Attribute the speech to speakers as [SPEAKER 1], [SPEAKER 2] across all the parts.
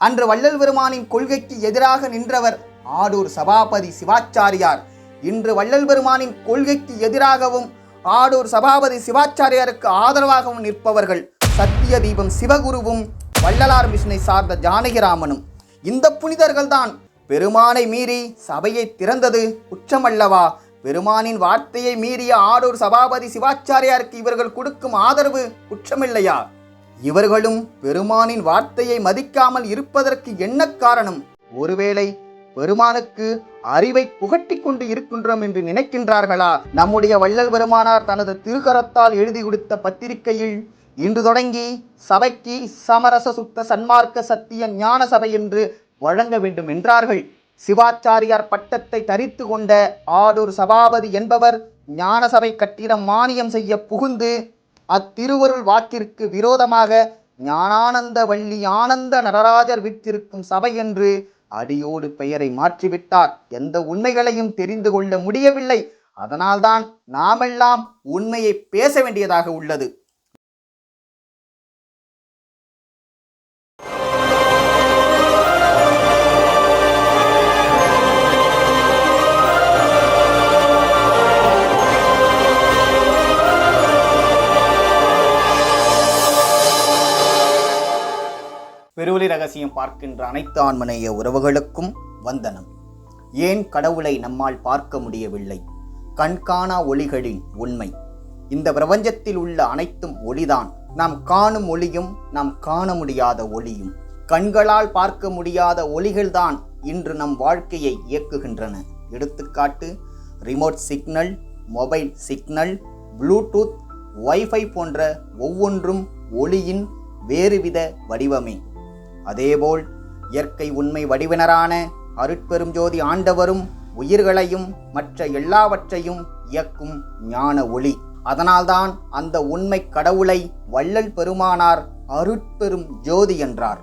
[SPEAKER 1] அன்று வள்ளல் பெருமானின் கொள்கைக்கு எதிராக நின்றவர் ஆடூர் சபாபதி சிவாச்சாரியார். இன்று வள்ளல் பெருமானின் கொள்கைக்கு எதிராகவும் ஆடூர் சபாபதி சிவாச்சாரியாருக்கு ஆதரவாகவும் நிற்பவர்கள் சத்திய தீபம் சிவகுருவும் வள்ளலார் மிஷனை சார்ந்த ஜானகிராமனும். இந்த புனிதர்கள்தான் பெருமானை மீறி சபையை திறந்தது குற்றமல்லவா? பெருமானின் வார்த்தையை மீறிய ஆடூர் சபாபதி சிவாச்சாரியாருக்கு இவர்கள் கொடுக்கும் ஆதரவு குற்றமில்லையா? இவர்களும் பெருமானின் வார்த்தையை மதிக்காமல் இருப்பதற்கு என்ன காரணம்? ஒருவேளை பெருமானுக்கு அறிவை புகட்டி கொண்டு இருக்கின்றோம் என்று நினைக்கின்றார்களா? நம்முடைய வள்ளல் பெருமானார் தனது திருக்கரத்தால் எழுதி கொடுத்த பத்திரிகையில் இன்று தொடங்கி சபைக்கு சமரச சுத்த சன்மார்க்க சத்திய ஞான சபை என்று வழங்க வேண்டும் என்றார்கள். சிவாச்சாரியார் பட்டத்தை தரித்து கொண்ட ஆடூர் சபாபதி என்பவர் ஞான சபை கட்டிடம் மானியம் செய்ய புகுந்து அத்திருவருள் வாக்கிற்கு விரோதமாக ஞானானந்த வள்ளி ஆனந்த நடராஜர் விற்றிருக்கும் சபை என்று அடியோடு பெயரை மாற்றிவிட்டார். எந்த உண்மைகளையும் தெரிந்து கொள்ள முடியவில்லை. அதனால்தான் நாமெல்லாம் உண்மையை பேச வேண்டியதாக உள்ளது. பெருவழி ரகசியம் பார்க்கின்ற அனைத்து ஆன்மநேய உறவுகளுக்கும் வந்தனம். ஏன் கடவுளை நம்மால் பார்க்க முடியவில்லை? கண்காணா ஒளிகளின் உண்மை. இந்த பிரபஞ்சத்தில் உள்ள அனைத்தும் ஒளிதான். நாம் காணும் ஒளியும் நாம் காண முடியாத ஒளியும். கண்களால் பார்க்க முடியாத ஒளிகள்தான் இன்று நம் வாழ்க்கையை இயக்குகின்றன. எடுத்துக்காட்டு remote signal mobile signal Bluetooth wifi போன்ற ஒவ்வொன்றும் ஒளியின் வேறுவித வடிவமே. அதேபோல் இயற்கை உண்மை வடிவினரான அருட்பெரும் ஜோதி ஆண்டவரும் உயிர்களையும் மற்ற எல்லாவற்றையும் இயக்கும் ஞான ஒளி. அதனால்தான் அந்த உண்மை கடவுளை வள்ளல் பெருமானார் அருட்பெரும் ஜோதி என்றார்.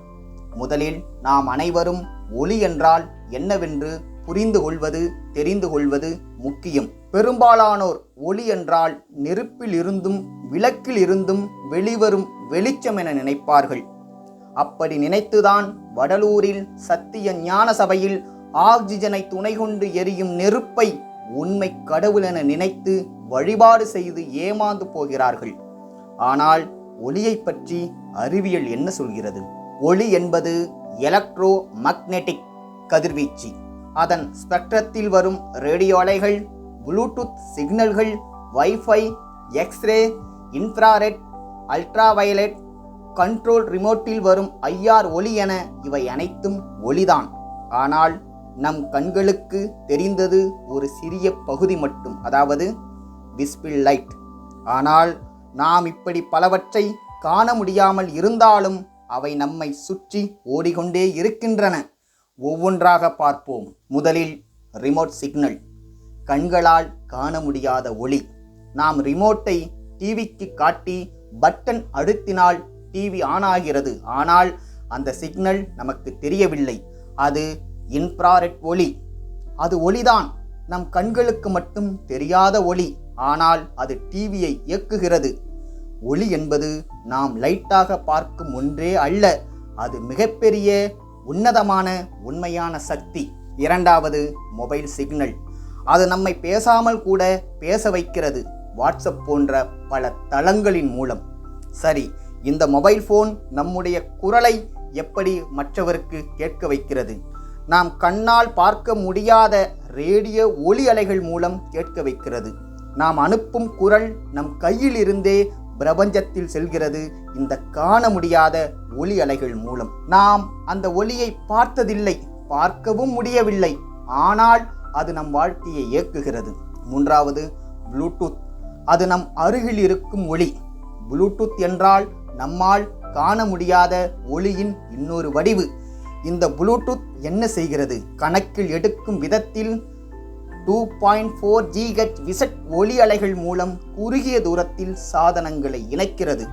[SPEAKER 1] முதலில் நாம் அனைவரும் ஒளி என்றால் என்னவென்று புரிந்து கொள்வது தெரிந்து கொள்வது முக்கியம். பெரும்பாலானோர் ஒளி என்றால் நெருப்பில் இருந்தும் விளக்கில் இருந்தும் வெளிவரும் வெளிச்சம் என நினைப்பார்கள். அப்படி நினைத்துதான் வடலூரில் சத்திய ஞான சபையில் ஆக்சிஜனை துணை கொண்டு எரியும் நெருப்பை உண்மை கடவுள் என நினைத்து வழிபாடு செய்து ஏமாந்து போகிறார்கள். ஆனால் ஒளியைப் பற்றி அறிவியல் என்ன சொல்கிறது? ஒளி என்பது எலக்ட்ரோ மக்னெட்டிக் கதிர்வீச்சு. அதன் ஸ்பெக்ட்ரத்தில் வரும் ரேடியோ அலைகள் ப்ளூடூத் சிக்னல்கள் wifi X-ray infrared ultraviolet control ரிமோட்டில் வரும் ஐஆர் ஒளி என இவை அனைத்தும் ஒளிதான் ஆனால் நம் கண்களுக்கு தெரிந்தது ஒரு சிறிய பகுதி மட்டும் அதாவது விஸ்பிள் லைட். ஆனால் நாம் இப்படி பலவற்றை காண முடியாமல் இருந்தாலும் அவை நம்மை சுற்றி ஓடிக்கொண்டே இருக்கின்றன. ஒவ்வொன்றாக பார்ப்போம். முதலில் ரிமோட் சிக்னல். கண்களால் காண முடியாத ஒளி நாம் ரிமோட்டை டிவிக்கு காட்டி பட்டன் அழுத்தினால் டிவி ஆன் ஆகிறது ஆனால் அந்த சிக்னல் நமக்கு தெரியவில்லை. அது இன்ஃப்ராரெட் ஒளி. அது ஒளிதான். நம் கண்களுக்கு மட்டும் தெரியாத ஒளி. ஆனால் அது டிவியை இயக்குகிறது. ஒளி என்பது நாம் லைட்டாக பார்க்கும் ஒன்றே அல்ல. அது மிகப்பெரிய உன்னதமான உண்மையான சக்தி. இரண்டாவது மொபைல் சிக்னல். அது நம்மை பேசாமல் கூட பேச வைக்கிறது. வாட்ஸ்அப் போன்ற பல தளங்களின் மூலம். சரி இந்த மொபைல் ஃபோன் நம்முடைய குரலை எப்படி மற்றவருக்கு கேட்க வைக்கிறது? நாம் கண்ணால் பார்க்க முடியாத ரேடியோ ஒளி அலைகள் மூலம் கேட்க வைக்கிறது. நாம் அனுப்பும் குரல் நம் கையில் இருந்தே பிரபஞ்சத்தில் செல்கிறது. இந்த காண முடியாத ஒளி அலைகள் மூலம். நாம் அந்த ஒளியை பார்த்ததில்லை பார்க்கவும் முடியவில்லை. ஆனால் அது நம் வாழ்க்கையை இயக்குகிறது. மூன்றாவது ப்ளூடூத். அது நம் அருகில் இருக்கும் ஒளி ப்ளூடூத் என்றால் நம்மால் காண முடியாத ஒளியின் இன்னொரு வடிவு. இந்த ப்ளூடூத் என்ன செய்கிறது? கணக்கில் எடுக்கும் விதத்தில் டூ பாயிண்ட் ஃபோர் ஜிஹெச் விசட் ஒளி அலைகள் மூலம் குறுகிய தூரத்தில் சாதனங்களை இணைக்கிறது.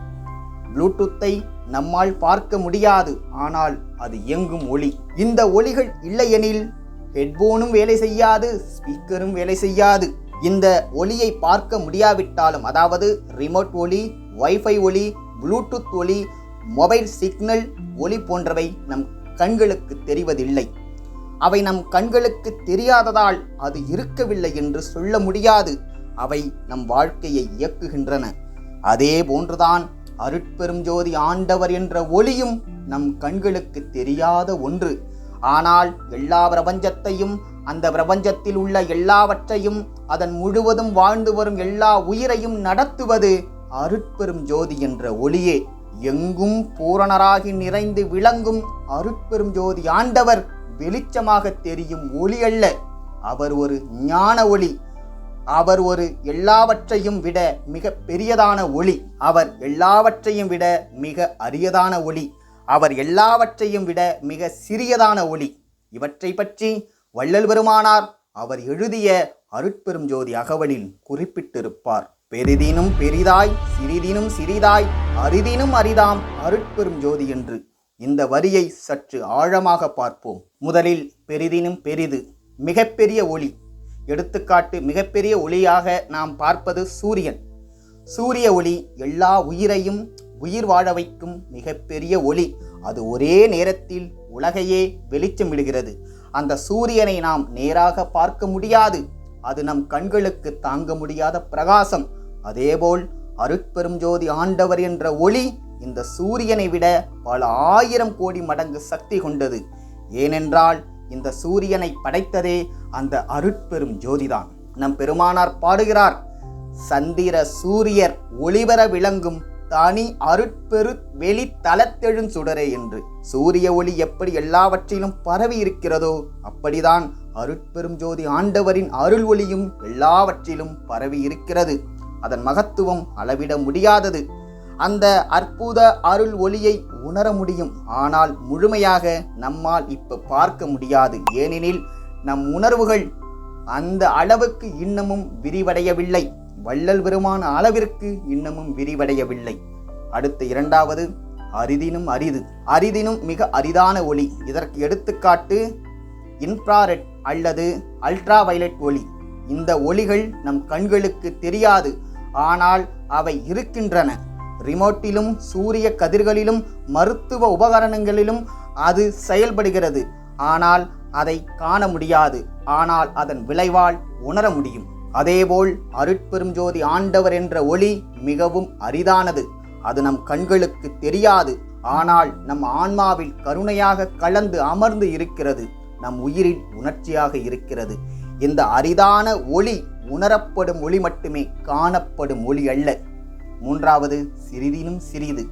[SPEAKER 1] ப்ளூடூத்தை நம்மால் பார்க்க முடியாது ஆனால் அது இயங்கும் ஒளி. இந்த ஒளிகள் இல்லையெனில் ஹெட்போனும் வேலை செய்யாது ஸ்பீக்கரும் வேலை செய்யாது. இந்த ஒளியை பார்க்க முடியாவிட்டாலும் அதாவது ரிமோட் ஒளி வைஃபை ஒளி ப்ளூடூத் ஒளி மொபைல் சிக்னல் ஒளி போன்றவை நம் கண்களுக்கு தெரிவதில்லை. அவை நம் கண்களுக்கு தெரியாததால் அது இருக்கவில்லை என்று சொல்ல முடியாது. அவை நம் வாழ்க்கையை இயக்குகின்றன. அதே போன்றுதான் அருட்பெரும் ஜோதி ஆண்டவர் என்ற ஒளியும் நம் கண்களுக்கு தெரியாத ஒன்று. ஆனால் எல்லா பிரபஞ்சத்தையும் அந்த பிரபஞ்சத்தில் உள்ள எல்லாவற்றையும் அதன் முழுவதும் வாழ்ந்து வரும் எல்லா உயிரையும் நடத்துவது அருட்பெரும் ஜோதி என்ற ஒளியே எங்கும் பூரணராகி நிறைந்து விளங்கும் அருட்பெரும் ஜோதி ஆண்டவர் வெளிச்சமாக தெரியும் ஒளி அல்ல. அவர் ஒரு ஞான ஒளி. அவர் ஒரு எல்லாவற்றையும் விட மிக பெரியதான ஒளி. அவர் எல்லாவற்றையும் விட மிக அரியதான ஒளி. அவர் எல்லாவற்றையும் விட மிக சிறியதான ஒளி. இவற்றை பற்றி வள்ளல் பெருமானார் அவர் எழுதிய அருட்பெரும் ஜோதி அகவலில் குறிப்பிட்டிருப்பார். பெரிதினும் பெரிதாய் சிறிதினும் சிறிதாய் அரிதினும் அரிதாம் அருட்பெரும் ஜோதி என்று இந்த வரியை சற்று ஆழமாக பார்ப்போம். முதலில் பெரிதினும் பெரிது மிகப்பெரிய ஒளி. எடுத்துக்காட்டு மிகப்பெரிய ஒளியாக நாம் பார்ப்பது சூரியன். சூரிய ஒளி எல்லா உயிரையும் உயிர் வாழ வைக்கும் மிகப்பெரிய ஒளி. அது ஒரே நேரத்தில் உலகையே வெளிச்சமிடுகிறது. அந்த சூரியனை நாம் நேராக பார்க்க முடியாது. அது நம் கண்களுக்கு தாங்க முடியாத பிரகாசம். அதேபோல் அருட்பெரும் ஜோதி ஆண்டவர் என்ற ஒளி இந்த சூரியனை விட பல ஆயிரம் கோடி மடங்கு சக்தி கொண்டது. ஏனென்றால் இந்த சூரியனை படைத்ததே அந்த அருட்பெரும் ஜோதிதான். நம் பெருமானார் பாடுகிறார் சந்திர சூரியர் ஒளிவர விளங்கும் தனி அருட்பெரு வெளி தளத்தெழும் சுடரே என்று. சூரிய ஒளி எப்படி எல்லாவற்றிலும் பரவி இருக்கிறதோ அப்படிதான் அருட்பெரும் ஜோதி ஆண்டவரின் அருள் ஒளியும் எல்லாவற்றிலும் பரவி இருக்கிறது. அதன் மகத்துவம் அளவிட முடியாதது. அந்த அற்புத அருள் ஒளியை உணர முடியும். ஆனால் முழுமையாக நம்மால் இப்போ பார்க்க முடியாது. ஏனெனில் நம் உணர்வுகள் அந்த அளவுக்கு இன்னமும் விரிவடையவில்லை. வள்ளல் பெருமான அளவிற்கு இன்னமும் விரிவடையவில்லை. அடுத்த இரண்டாவது அரிதினும் அரிது. அரிதினும் மிக அரிதான ஒளி. இதற்கு எடுத்துக்காட்டு இன்ஃப்ராரெட் அல்லது அல்ட்ரா வயலட் ஒளி. இந்த ஒளிகள் நம் கண்களுக்கு தெரியாது. ஆனால் அவை இருக்கின்றன. ரிமோட்டிலும் சூரிய கதிர்களிலும் மருத்துவ உபகரணங்களிலும் அது செயல்படுகிறது. ஆனால் அதை காண முடியாது. ஆனால் அதன் விளைவால் உணர முடியும். அதேபோல் அருட்பெரும் ஜோதி ஆண்டவர் என்ற ஒளி மிகவும் அரிதானது. அது நம் கண்களுக்கு தெரியாது. ஆனால் நம் ஆன்மாவில் கருணையாக கலந்து அமர்ந்து இருக்கிறது. நம் உயிரின் உணர்ச்சியாக இருக்கிறது. இந்த அரிதான ஒளி உணரப்படும் ஒளி மட்டுமே காணப்படும் ஒளி அல்ல. மூன்றாவது சிறிதினும் சிறிது.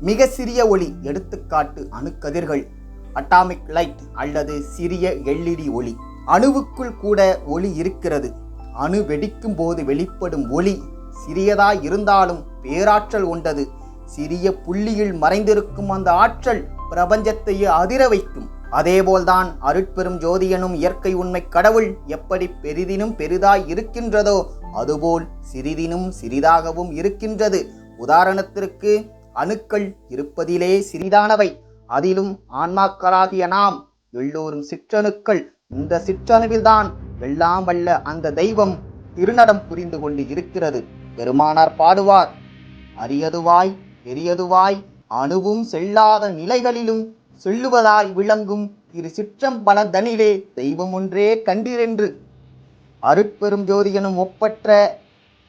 [SPEAKER 1] மிக சிறிய ஒளி எடுத்துக்காட்டு அணுக்கதிர்கள். அட்டாமிக் லைட் அல்லது சிறிய எல்இடி ஒளி. அணுவுக்குள் கூட ஒளி இருக்கிறது. அணு வெடிக்கும் போது வெளிப்படும் ஒளி சிறியதாய் இருந்தாலும் பேராற்றல் கொண்டது. சிறிய புள்ளியில் மறைந்திருக்கும் அந்த ஆற்றல் பிரபஞ்சத்தையே அதிர வைக்கும். அதேபோல்தான் அருட்பெரும் ஜோதியனும் இயற்கை உண்மை கடவுள் எப்படி பெரிதினும் பெரிதாய் இருக்கின்றதோ அதுபோல் சிறிதினும் சிறிதாகவும் இருக்கின்றது. உதாரணத்திற்கு அணுக்கள் இருப்பதிலே சிறிதானவை. அதிலும் ஆன்மாக்களாகிய நாம் எல்லோரும் சிற்றணுக்கள். இந்த சிற்றணுவில்தான் எல்லாம் வல்ல அந்த தெய்வம் திருநடம் புரிந்து கொண்டு இருக்கிறது. பெருமானார் பாடுவார் அரியதுவாய் பெரியதுவாய் அணுவும் செல்லாத நிலைகளிலும் சொல்லுவதாய் விளங்கும் திரு சிற்றம்பலதனிலே தெய்வம் ஒன்றே கண்டிரென்று. அருட்பெரும் ஜோதியனும் ஒப்பற்ற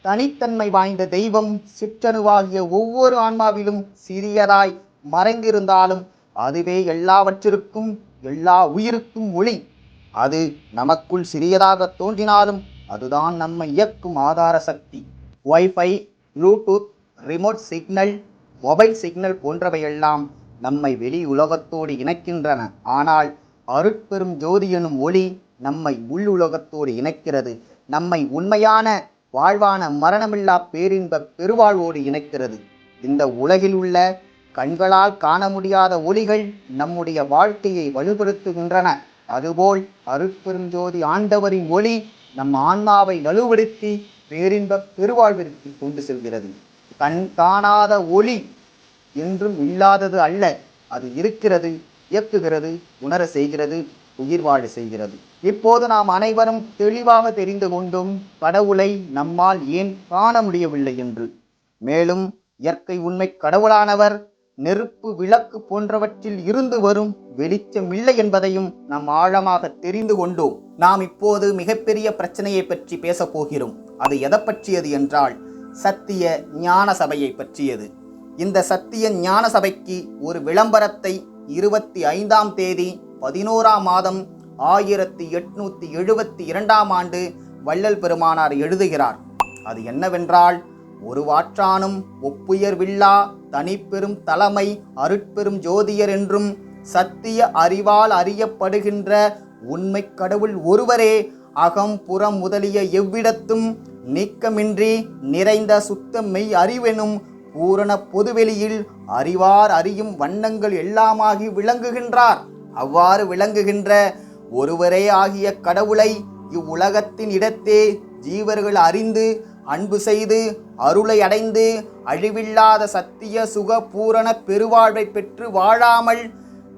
[SPEAKER 1] தனித்தன்மை வாய்ந்த தெய்வம் சிற்றணுவாகிய ஒவ்வொரு ஆன்மாவிலும் சிறியதாய் மறைந்திருந்தாலும் அதுவே எல்லாவற்றிற்கும் எல்லா உயிருக்கும் ஒளி. அது நமக்குள் சிறியதாக தோன்றினாலும் அதுதான் நம்மை இயக்கும் ஆதார சக்தி. Wifi Bluetooth remote signal mobile signal போன்றவையெல்லாம் நம்மை வெளி உலகத்தோடு இணைக்கின்றன. ஆனால் அருட்பெரும் ஜோதி எனும் ஒளி நம்மை உள் உலகத்தோடு இணைக்கிறது. நம்மை உண்மையான வாழ்வான மரணமில்லா பேரின்ப பெருவாழ்வோடு இணைக்கிறது. இந்த உலகில் உள்ள கண்களால் காண முடியாத ஒளிகள் நம்முடைய வாழ்க்கையை வலுப்படுத்துகின்றன. அதுபோல் அருட்பெருஞ்சோதி ஆண்டவரின் ஒளி நம் ஆன்மாவை வலுப்படுத்தி பேரின்ப பெருவாழ்விற்கு கொண்டு செல்கிறது. கண் காணாத ஒளி என்றும் இல்லாதது அல்ல. அது இருக்கிறது இயக்குகிறது உணர செய்கிறது உயிர் வாழ செய்கிறது. இப்போது நாம் அனைவரும் தெளிவாக தெரிந்து கொண்டும் கடவுளை நம்மால் ஏன் காண முடியவில்லை என்று. மேலும் இயற்கை உண்மை கடவுளானவர் நெருப்பு விளக்கு போன்றவற்றில் இருந்து வரும் வெளிச்சம் இல்லை என்பதையும் நாம் ஆழமாக தெரிந்து கொண்டோம். நாம் இப்போது மிகப்பெரிய பிரச்சனையை பற்றி பேசப் போகிறோம். அது எதை பற்றியது என்றால் சத்திய ஞான சபையை பற்றியது. இந்த சத்திய ஞான சபைக்கு ஒரு விளம்பரத்தை இருபத்தி ஐந்தாம் தேதி பதினோராம் மாதம் ஆயிரத்தி எட்நூத்தி எழுபத்தி இரண்டாம் ஆண்டு வள்ளல் பெருமானார் எழுதுகிறார். அது என்னவென்றால் ஒரு வாற்றானும் ஒப்புயர்வில்லா தனிப்பெரும் தலைமை அருட்பெரும் ஜோதியர் என்றும் சத்திய அறிவால் அறியப்படுகின்ற உண்மை கடவுள் ஒருவரே அகம் புறம் முதலிய எவ்விடத்தும் நீக்கமின்றி நிறைந்த சுத்த மெய் அறிவெனும் பூரண பொதுவெளியில் அறிவார் அறியும் வண்ணங்கள் எல்லாமாகி விளங்குகின்றார். அவ்வாறு விளங்குகின்ற ஒருவரே ஆகிய கடவுளை இவ்வுலகத்தின் இடத்தே ஜீவர்கள் அறிந்து அன்பு செய்து அருளை அடைந்து அழிவில்லாத சத்திய சுக பூரண பெருவாழ்வை பெற்று வாழாமல்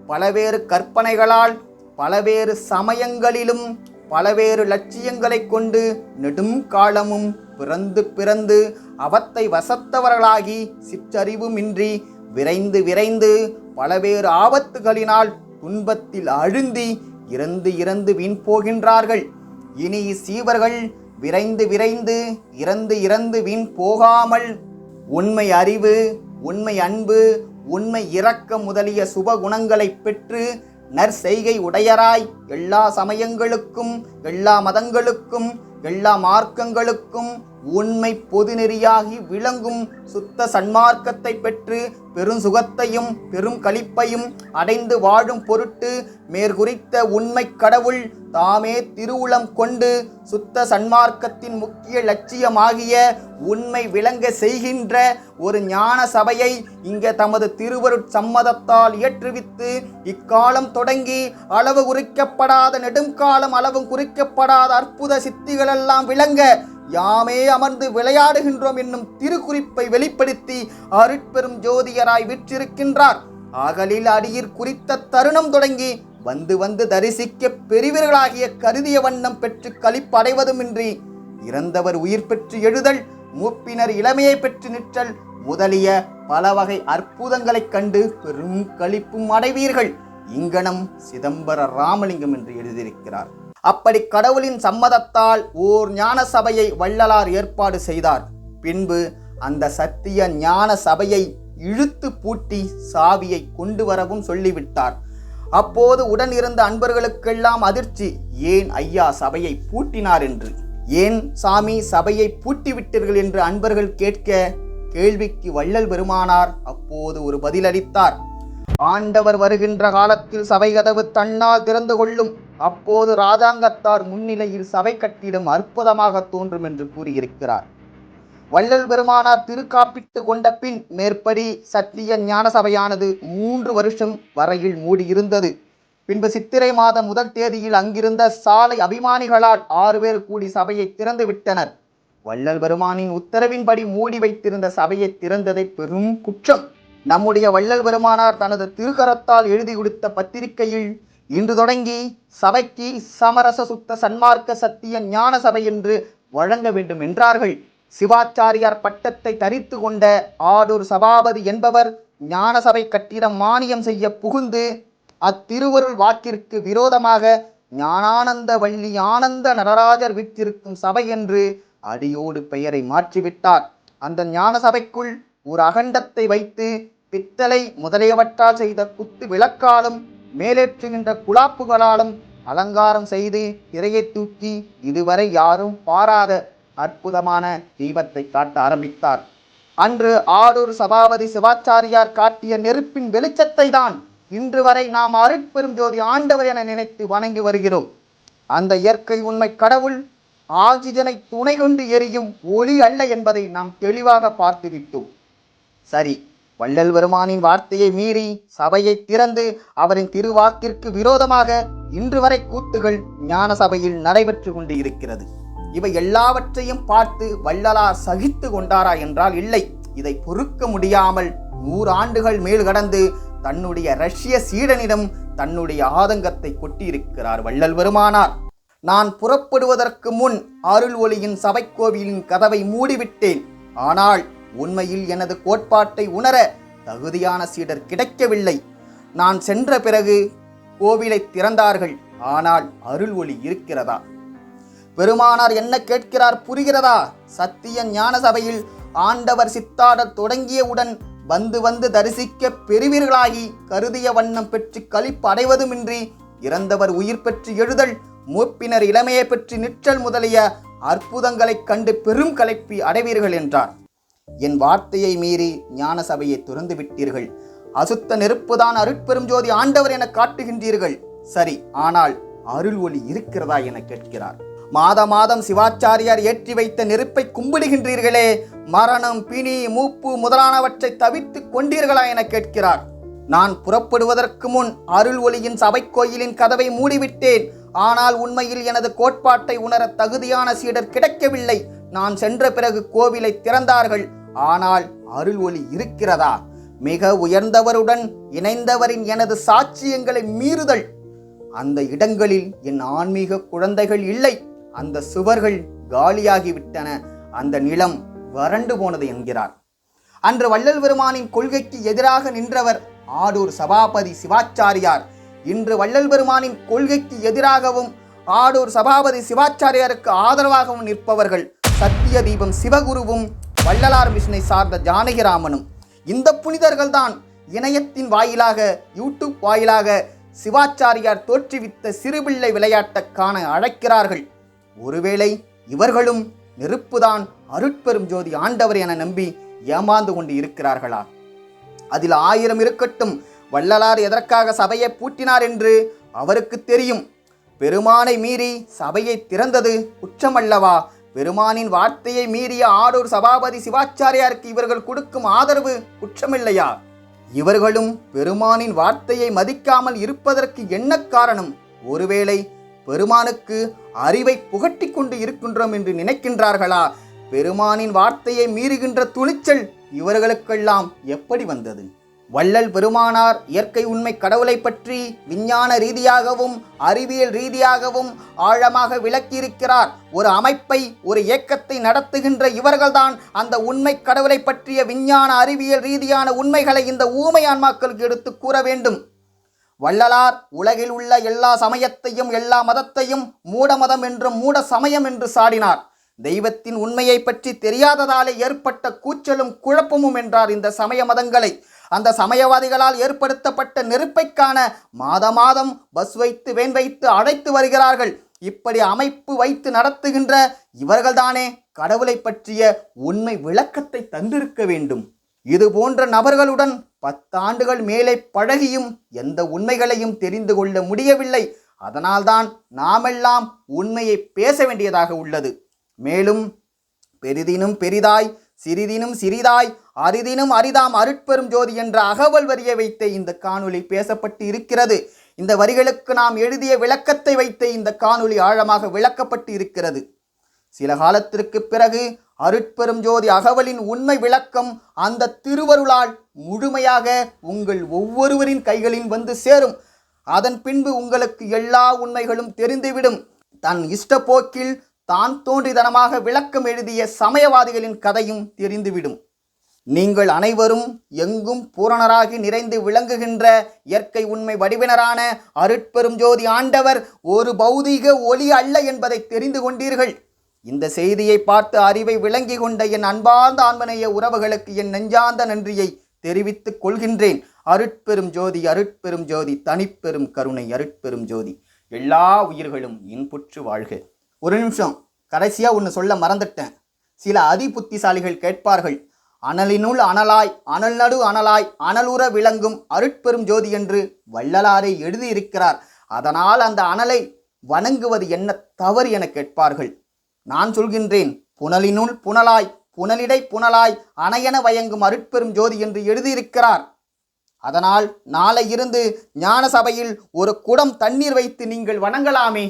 [SPEAKER 1] பலவேறு கற்பனைகளால் பலவேறு சமயங்களிலும் பலவேறு லட்சியங்களைக் கொண்டு நெடும் காலமும் பிறந்து பிறந்து அவத்தை வசத்தவர்களாகி சிற்றறிவுமின்றி விரைந்து விரைந்து பலவேறு ஆபத்துகளினால் துன்பத்தில் அழுந்தி இறந்து இறந்து வீண் போகின்றார்கள். இனி சீவர்கள் விரைந்து விரைந்து இறந்து இறந்து வீண் போகாமல் உண்மை அறிவு உண்மை அன்பு உண்மை இரக்கம் முதலிய சுப குணங்களைப் பெற்று நற்செய்கை உடையராய் எல்லா சமயங்களுக்கும் எல்லா மதங்களுக்கும் எல்லா மார்க்கங்களுக்கும் உண்மை பொதுநெறியாகி விளங்கும் சுத்த சன்மார்க்கத்தை பெற்று பெரும் சுகத்தையும் பெரும் களிப்பையும் அடைந்து வாழும் பொருட்டு மேற்குறித்த உண்மை கடவுள் தாமே திருவுளம் கொண்டு சுத்த சன்மார்க்கத்தின் முக்கிய லட்சியமாகிய உண்மை விளங்க செய்கின்ற ஒரு ஞான சபையை இங்கே தமது திருவருட் சம்மதத்தால் இயற்றுவித்து இக்காலம் தொடங்கி அளவு குறிக்கப்படாத நெடுங்காலம் அளவும் குறிக்கப்படாத அற்புத சித்திகளெல்லாம் விளங்க யாமே அமர்ந்து விளையாடுகின்றோம் என்னும் திருக்குறிப்பை வெளிப்படுத்தி அருட்பெரும் ஜோதியராய் விற்றிருக்கின்றார். அகலில் அடியிற் குறித்த தருணம் தொடங்கி வந்து வந்து தரிசிக்க பெரியவர்களாகிய கருதிய வண்ணம் பெற்று களிப்படைவதுமின்றி இறந்தவர் உயிர் பெற்று எழுதல் மூப்பினர் இளமையை பெற்று நிற்றல் முதலிய பல வகை அற்புதங்களைக் கண்டு பெரும் களிப்பும் அடைவீர்கள். இங்கனம் சிதம்பர ராமலிங்கம் என்று எழுதியிருக்கிறார். அப்படி கடவுளின் சம்மதத்தால் ஓர் ஞான சபையை வள்ளலார் ஏற்பாடு செய்தார். பின்பு அந்த சத்திய ஞான சபையை இழுத்து பூட்டி சாவியை கொண்டு வரவும் சொல்லிவிட்டார். அப்போது உடன் இருந்த அன்பர்களுக்கெல்லாம் அதிர்ச்சி. ஏன் ஐயா சபையை பூட்டினார் என்று? ஏன் சாமி சபையை பூட்டிவிட்டீர்கள் என்று அன்பர்கள் கேட்க கேள்விக்கு வள்ளல் பெருமானார் அப்போது ஒரு பதிலளித்தார். ஆண்டவர் வருகின்ற காலத்தில் சபை கதவு தன்னால் திறந்து கொள்ளும். அப்போது ராஜாங்கத்தார் முன்னிலையில் சபை கட்டிடம் அற்புதமாக தோன்றும் என்று கூறியிருக்கிறார். வள்ளல் பெருமானார் திருக்காப்பிட்டு கொண்ட பின் மேற்படி சத்திய ஞான சபையானது மூன்று வருஷம் வரையில் மூடியிருந்தது. பின்பு சித்திரை மாதம் முதல் தேதியில் அங்கிருந்த சாலை அபிமானிகளால் ஆறு பேர் கூடி சபையை திறந்து விட்டனர். வள்ளல் பெருமானின் உத்தரவின்படி மூடி வைத்திருந்த சபையை திறந்ததை பெரும் குற்றம். நம்முடைய வள்ளல் பெருமானார் தனது திருக்கரத்தால் எழுதி கொடுத்த பத்திரிகையில் இன்று தொடங்கி சபைக்கு சமரச சுத்த சன்மார்க்க சத்திய ஞான சபை என்று வழங்க வேண்டும் என்றார்கள். சிவாச்சாரியார் பட்டத்தை தரித்து கொண்ட ஆடூர் சபாபதி என்பவர் ஞான சபை கட்டிடம் மானியம் செய்ய புகுந்து அத்திருவருள் வாக்கிற்கு விரோதமாக ஞானானந்த வள்ளி ஆனந்த நடராஜர் விற்றிருக்கும் சபை என்று அடியோடு பெயரை மாற்றிவிட்டார். அந்த ஞான சபைக்குள் ஒரு அகண்டத்தை வைத்து பித்தளை முதலியவற்றால் செய்த குத்து விளக்காலும் மேலேற்றுகின்ற குழாப்புகளாலும் அலங்காரம் செய்து திரையை தூக்கி இதுவரை யாரும் பாராத அற்புதமான தீபத்தை காட்ட ஆரம்பித்தார். அன்று ஆரூர் சபாபதி சிவாச்சாரியார் காட்டிய நெருப்பின் வெளிச்சத்தை தான் இன்று வரை நாம் அருட்பெரும் ஜோதி ஆண்டவர் என நினைத்து வணங்கி வருகிறோம். அந்த இயற்கை உண்மை கடவுள் ஆக்சிஜனை துணை கொண்டு எரியும் ஒளி அல்ல என்பதை நாம் தெளிவாக பார்த்துவிட்டோம். சரி வள்ளல் பெருமானின் வார்த்தையை மீறி சபையை திறந்து அவரின் திருவாக்கிற்கு விரோதமாக இன்று வரை கூத்துகள் ஞான சபையில் நடைபெற்று கொண்டு இருக்கிறது. இவை எல்லாவற்றையும் பார்த்து வள்ளலார் சகித்து கொண்டாரா என்றால் இல்லை. இதை பொறுக்க முடியாமல் நூறு ஆண்டுகள் மேல் கடந்து தன்னுடைய ரஷ்ய சீடனிடம் தன்னுடைய ஆதங்கத்தை கொட்டியிருக்கிறார் வள்ளல் பெருமானார். நான் புறப்படுவதற்கு முன் அருள் ஒளியின் சபைக்கோவிலின் கதவை மூடிவிட்டேன். ஆனால் உண்மையில் எனது கோட்பாட்டை உணர தகுதியான சீடர் கிடைக்கவில்லை. நான் சென்ற பிறகு கோவிலை திறந்தார்கள். ஆனால் அருள் ஒளி இருக்கிறதா? பெருமானார் என்ன கேட்கிறார் புரிகிறதா? சத்திய ஞான சபையில் ஆண்டவர் சித்தாடத் தொடங்கியவுடன் வந்து வந்து தரிசிக்க பெறுவீர்களாகி கருதிய வண்ணம் பெற்று கழிப்பு அடைவதுமின்றி இறந்தவர் உயிர் பெற்று எழுதல் மூப்பினர் இளமையை பெற்று நிற்றல் முதலிய அற்புதங்களைக் கண்டு பெரும் கலைப்பி அடைவீர்கள் என்றார். என் வார்த்தையை மீறி ஞான சபையை துறந்து விட்டீர்கள். அசுத்த நெருப்புதான் அருட்பெரும் ஜோதி ஆண்டவர் என காட்டுகின்றீர்கள். சரி ஆனால் அருள் ஒளி இருக்கிறதா என கேட்கிறார். மாத மாதம் சிவாச்சாரியார் ஏற்றி வைத்த நெருப்பை கும்பிடுகின்றீர்களே மரணம் பிணி மூப்பு முதலானவற்றை தவித்து கொண்டீர்களா என கேட்கிறார். நான் புறப்படுவதற்கு முன் அருள் ஒளியின் சபைக்கோயிலின் கதவை மூடிவிட்டேன். ஆனால் உண்மையில் எனது கோட்பாட்டை உணர தகுதியான சீடர் கிடைக்கவில்லை. நான் சென்ற பிறகு கோவிலை திறந்தார்கள். ஆனால் அருள் ஒளி இருக்கிறதா? மிக உயர்ந்தவருடன் இணைந்தவரின் எனது சாட்சியங்களை மீறுதல். அந்த இடங்களில் என் ஆன்மீக குழந்தைகள் இல்லை. அந்த சுவர்கள் காலியாகிவிட்டன. அந்த நிலம் வறண்டு போனது என்கிறார். அன்று வள்ளல் பெருமானின் கொள்கைக்கு எதிராக நின்றவர் ஆடூர் சபாபதி சிவாச்சாரியார். இன்று வள்ளல் பெருமானின் கொள்கைக்கு எதிராகவும் ஆடூர் சபாபதி சிவாச்சாரியாருக்கு ஆதரவாகவும் நிற்பவர்கள் சத்திய தீபம் சிவகுருவும் வள்ளலார் மிஷனை சார்ந்த ஜானகிராமனும். இந்த புனிதர்கள்தான் இணையத்தின் வாயிலாக யூடியூப் வாயிலாக சிவாச்சாரியார் தோற்றுவித்த சிறுபிள்ளை விளையாட்டை காண அழைக்கிறார்கள். ஒருவேளை இவர்களும் நெருப்புதான் அருட்பெரும் ஜோதி ஆண்டவர் என நம்பி ஏமாந்து கொண்டு இருக்கிறார்களா? அதில் ஆயிரம் இருக்கட்டும். வள்ளலார் எதற்காக சபையை பூட்டினார் என்று அவருக்கு தெரியும். பெருமானை மீறி சபையை திறந்தது குற்றமல்லவா? பெருமானின் வார்த்தையை மீறிய ஆடூர் சபாபதி சிவாச்சாரியாருக்கு இவர்கள் கொடுக்கும் ஆதரவு குற்றமில்லையா? இவர்களும் பெருமானின் வார்த்தையை மதிக்காமல் இருப்பதற்கு என்ன காரணம்? ஒருவேளை பெருமானுக்கு அறிவை புகட்டி கொண்டு இருக்கின்றோம் என்று நினைக்கின்றார்களா? பெருமானின் வார்த்தையை மீறுகின்ற துணிச்சல் இவர்களுக்கெல்லாம் எப்படி வந்தது? வள்ளல் பெருமானார் இயற்கை உண்மை கடவுளை பற்றி விஞ்ஞான ரீதியாகவும் அறிவியல் ரீதியாகவும் ஆழமாக விளக்கியிருக்கிறார். ஒரு அமைப்பை ஒரு இயக்கத்தை நடத்துகின்ற இவர்கள்தான் அந்த உண்மை கடவுளை பற்றிய விஞ்ஞான அறிவியல் ரீதியான உண்மைகளை இந்த ஊமை ஆன்மாக்களுக்கு எடுத்து கூற வேண்டும். வள்ளலார் உலகில் உள்ள எல்லா சமயத்தையும் எல்லா மதத்தையும் மூட மதம் என்றும் மூட சமயம் என்று சாடினார். தெய்வத்தின் உண்மையை பற்றி தெரியாததாலே ஏற்பட்ட கூச்சலும் குழப்பமும் என்றார் இந்த சமய மதங்களை. அந்த சமயவாதிகளால் ஏற்படுத்தப்பட்ட நெருப்பைக்கான மாத மாதம் பஸ் வைத்து வேன் வைத்து அழைத்து வருகிறார்கள். இப்படி அமைப்பு வைத்து நடத்துகின்ற இவர்கள்தானே கடவுளை பற்றிய உண்மை விளக்கத்தை தந்திருக்க வேண்டும். இது போன்ற நபர்களுடன் பத்தாண்டுகள் மேலே பழகியும் எந்த உண்மைகளையும் தெரிந்து கொள்ள முடியவில்லை. அதனால்தான் நாமெல்லாம் உண்மையை பேச வேண்டியதாக உள்ளது. மேலும் பெரிதினும் பெரிதாய் சிறிதினும் சிறிதாய் அரிதினும் அரிதாம் அருட்பெரும் ஜோதி என்ற அகவல் வரியை வைத்தே இந்த காணொளி பேசப்பட்டு இருக்கிறது. இந்த வரிகளுக்கு நாம் எழுதிய விளக்கத்தை வைத்தே இந்த காணொளி ஆழமாக விளக்கப்பட்டு இருக்கிறது. சில காலத்திற்கு பிறகு அருட்பெரும் ஜோதி அகவலின் உண்மை விளக்கம் அந்த திருவருளால் முழுமையாக உங்கள் ஒவ்வொருவரின் கைகளில் வந்து சேரும். அதன் பின்பு உங்களுக்கு எல்லா உண்மைகளும் தெரிந்துவிடும். தன் இஷ்டப்போக்கில் தான் தோன்றிதனமாக விளக்கம் எழுதிய சமயவாதிகளின் கதையும் தெரிந்துவிடும். நீங்கள் அனைவரும் எங்கும் பூரணராகி நிறைந்து விளங்குகின்ற இயற்கை உண்மை வடிவினரான அருட்பெரும் ஜோதி ஆண்டவர் ஒரு பௌதீக ஒளி அல்ல என்பதை தெரிந்து கொண்டீர்கள். இந்த செய்தியை பார்த்து அறிவை விளங்கி கொண்ட என் அன்பார்ந்த ஆண்மனைய உறவுகளுக்கு என் நெஞ்சார்ந்த நன்றியை தெரிவித்துக் கொள்கின்றேன். அருட்பெரும் ஜோதி அருட்பெரும் ஜோதி தனிப்பெரும் கருணை அருட்பெரும் ஜோதி. எல்லா உயிர்களும் இன்புற்று வாழ்க. ஒரு நிமிஷம் கடைசியாக ஒன்று சொல்ல மறந்துட்டேன். சில அதி புத்திசாலிகள் கேட்பார்கள் அனலினுள் அனலாய் அனல் நடு அனலாய் அனலுற விளங்கும் அருட்பெரும் ஜோதி என்று வள்ளலாரே எழுதியிருக்கிறார். அதனால் அந்த அனலை வணங்குவது என்ன தவறு என கேட்பார்கள். நான் சொல்கின்றேன் புனலினுள் புனலாய் புனலிடை புனலாய் அணையென வயங்கும் அருட்பெரும் ஜோதி என்று எழுதியிருக்கிறார். அதனால் நாளை இருந்து ஞான சபையில் ஒரு குடம் தண்ணீர் வைத்து நீங்கள் வணங்கலாமே.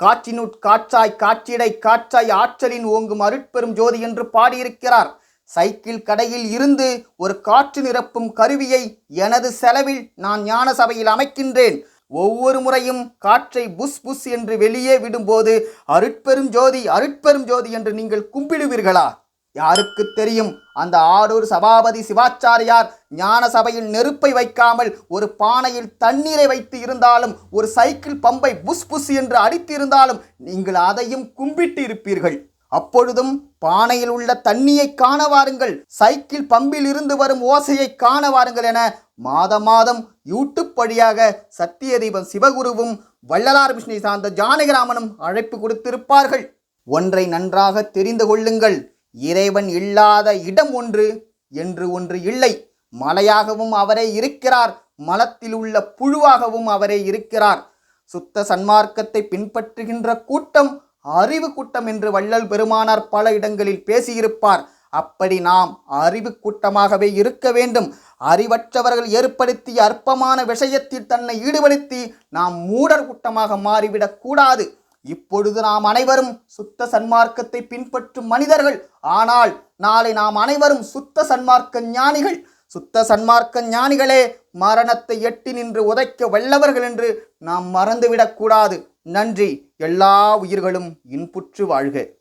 [SPEAKER 1] காற்றினுட் காற்றாய் காற்றிடை காற்றாய் ஆற்றலின் ஓங்கும் அருட்பெரும் ஜோதி என்று பாடியிருக்கிறார். சைக்கிள் கடையில் இருந்து ஒரு காற்று நிரப்பும் கருவியை எனது செலவில் நான் ஞான சபையில் அமைக்கின்றேன். ஒவ்வொரு முறையும் காற்றை புஷ் புஷ் என்று வெளியே விடும்போது அருட்பெரும் ஜோதி அருட்பெரும் ஜோதி என்று நீங்கள் கும்பிடுவீர்களா? யாருக்கு தெரியும் அந்த ஆடூர் சபாபதி சிவாச்சாரியார் ஞான சபையில் நெருப்பை வைக்காமல் ஒரு பானையில் தண்ணீரை வைத்து இருந்தாலும் ஒரு சைக்கிள் பம்பை புஷ் புஷ் என்று அடித்து இருந்தாலும் நீங்கள் அதையும் கும்பிட்டு இருப்பீர்கள் அப்பொழுதும் பானையில் உள்ள தண்ணியை காண வாருங்கள். சைக்கிள் பம்பில் இருந்து வரும் ஓசையை காண வாருங்கள் என மாத மாதம் யூடியூப் வழியாக சத்தியதீபம் சிவகுருவும் வள்ளலார் விஷ்ணு சார்ந்த ஜானகிராமனும் அழைப்பு கொடுத்திருப்பார்கள். ஒன்றை நன்றாக தெரிந்து கொள்ளுங்கள். இறைவன் இல்லாத இடம் ஒன்று என்று ஒன்று இல்லை. மலையாகவும் அவரே இருக்கிறார். மலத்தில் உள்ள புழுவாகவும் அவரே இருக்கிறார். சுத்த சன்மார்க்கத்தை பின்பற்றுகின்ற கூட்டம் அறிவு கூட்டம் என்று வள்ளல் பெருமானார் பல இடங்களில் பேசியிருப்பார். அப்படி நாம் அறிவு கூட்டமாகவே இருக்க வேண்டும். அறிவற்றவர்கள் ஏற்படுத்திய அற்பமான விஷயத்தில் தன்னை ஈடுபடுத்தி நாம் மூடர் கூட்டமாக மாறிவிடக்கூடாது இப்பொழுது நாம் அனைவரும் சுத்த சன்மார்க்கத்தை பின்பற்றும் மனிதர்கள். ஆனால் நாளை நாம் அனைவரும் சுத்த சன்மார்க்க ஞானிகள். சுத்த சன்மார்க்க ஞானிகளே மரணத்தை எட்டி நின்று உதைக்க வல்லவர்கள் என்று நாம் மறந்துவிடக்கூடாது நன்றி. எல்லா உயிர்களும் இன்புற்று வாழ்க.